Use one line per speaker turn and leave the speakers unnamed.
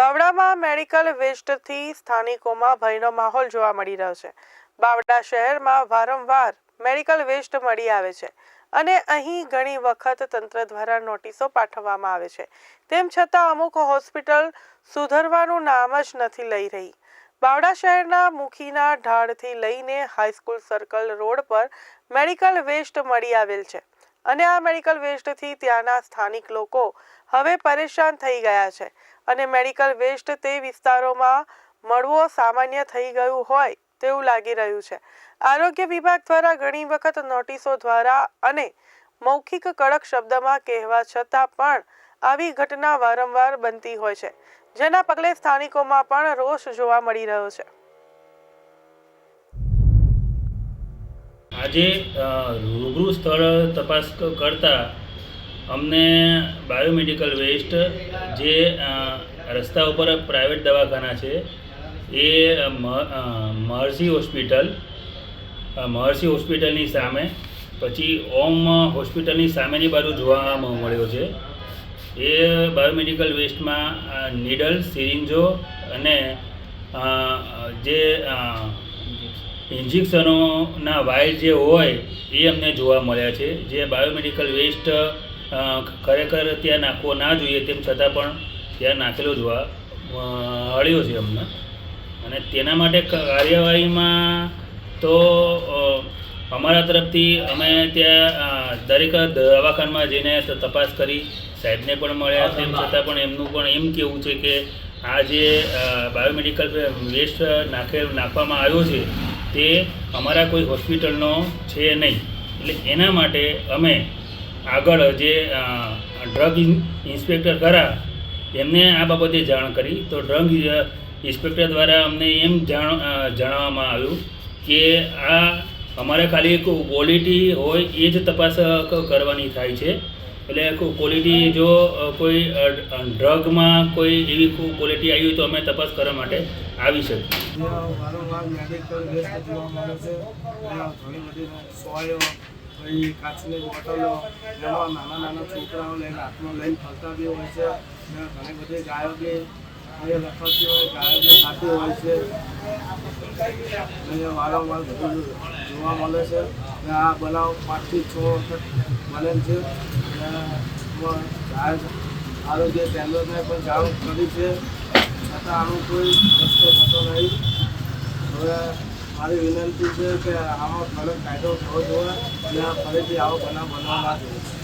બાવડામાં medical વેસ્ટથી સ્થાનિકોમાં ભયનો માહોલ જોવા મળી રહ્યો છે. બાવડા શહેરમાં વારંવાર મેડિકલ વેસ્ટ મળી આવે છે અને અહીં ઘણી વખત તંત્ર દ્વારા નોટિસો પાઠવવામાં આવે છે. તેમ છતાં અમુક હોસ્પિટલ સુધરવાનું નામ જ નથી લઈ રહી. બાવડા શહેરના મુખીના ઢાળથી લઈને હાઈસ્કૂલ સર્કલ રોડ પર મેડિકલ વેસ્ટ મળી આવેલ છે. અને આ મેડિકલ વેસ્ટથી ત્યાંના સ્થાનિક લોકો હવે પરેશાન થઈ ગયા છે. અને મેડિકલ વેસ્ટ તે વિસ્તારોમાં મળવો સામાન્ય થઈ ગયું હોય તેવું લાગી રહ્યું છે. આરોગ્ય વિભાગ દ્વારા ઘણી વખત નોટિસો દ્વારા અને મૌખિક કડક શબ્દમાં કહેવા છતાં પણ આવી ઘટના વારંવાર બનતી હોય છે, જેના પગલે સ્થાનિકોમાં પણ રોષ જોવા મળી રહ્યો છે.
આજે રૂબરૂ સ્થળ તપાસ કરતાં અમને બાયોમેડિકલ વેસ્ટ જે રસ્તા ઉપર પ્રાઇવેટ દવાખાના છે, એ મહર્ષિ હોસ્પિટલ મહર્ષિ હોસ્પિટલની સામે, પછી ઓમ હોસ્પિટલની સામેની બાજુ જોવામાં મળ્યો છે. એ બાયોમેડિકલ વેસ્ટમાં નીડલ, સિરિંજો અને જે ઇન્જેક્શનોના વાયર જે હોય એ અમને જોવા મળ્યા છે. જે બાયોમેડિકલ વેસ્ટ ખરેખર ત્યાં નાખવો ના જોઈએ તેમ છતાં પણ ત્યાં નાખેલો જોવા મળ્યો છે અમને. અને તેના માટે કાર્યવાહીમાં તો અમારા તરફથી અમે ત્યાં દરેક દવાખાનામાં જઈને તપાસ કરી સાહેબને પણ મળ્યા તેમ છતાં પણ એમનું પણ એમ કેવું છે કે આ જે બાયોમેડિકલ વેસ્ટ નાખે નાખવામાં આવ્યો છે તે અમારા કોઈ હોસ્પિટલનો છે નહીં. એટલે એના માટે અમે આગળ જે ડ્રગ ઇન્સ્પેક્ટર ખરા, એમને આ બાબતે જાણ કરી. તો ડ્રગ ઇન્સ્પેક્ટર દ્વારા અમને એમ જાણ જણાવવામાં આવ્યું કે આ અમારે ખાલી ક્વોલિટી હોય એ જ તપાસ કરવાની થાય છે. એટલે ક્વોલિટી જો કોઈ ડ્રગમાં કોઈ એવી ક્વોલિટી આવી હોય તો અમે તપાસ કરવા માટે આવી શકીએ.
વારંવાર મેડિકલ વેસ્ટ છે. ઘણી બધી સોયો પછી કાચની બોટલો, એમાં નાના નાના છોકરાઓ લઈને હાથમાં લઈને ફરતા બી હોય છે. ઘણી બધી ગાયો બી એ રખડતી હોય ગાયો ખાતી હોય છે. અહીંયા વારંવાર જોવા મળે છે. અને આ બનાવ પાંચથી છ વખત બને આરોગ્ય કેન્દ્રને પણ જાણ કરી છે. છતાં આનો કોઈ રસ્તો થતો નહીં. હવે મારી વિનંતી છે કે આમાં કડક કાયદો થવો જોઈએ અને ફરીથી આવો બનાવ બનાવવા જોઈએ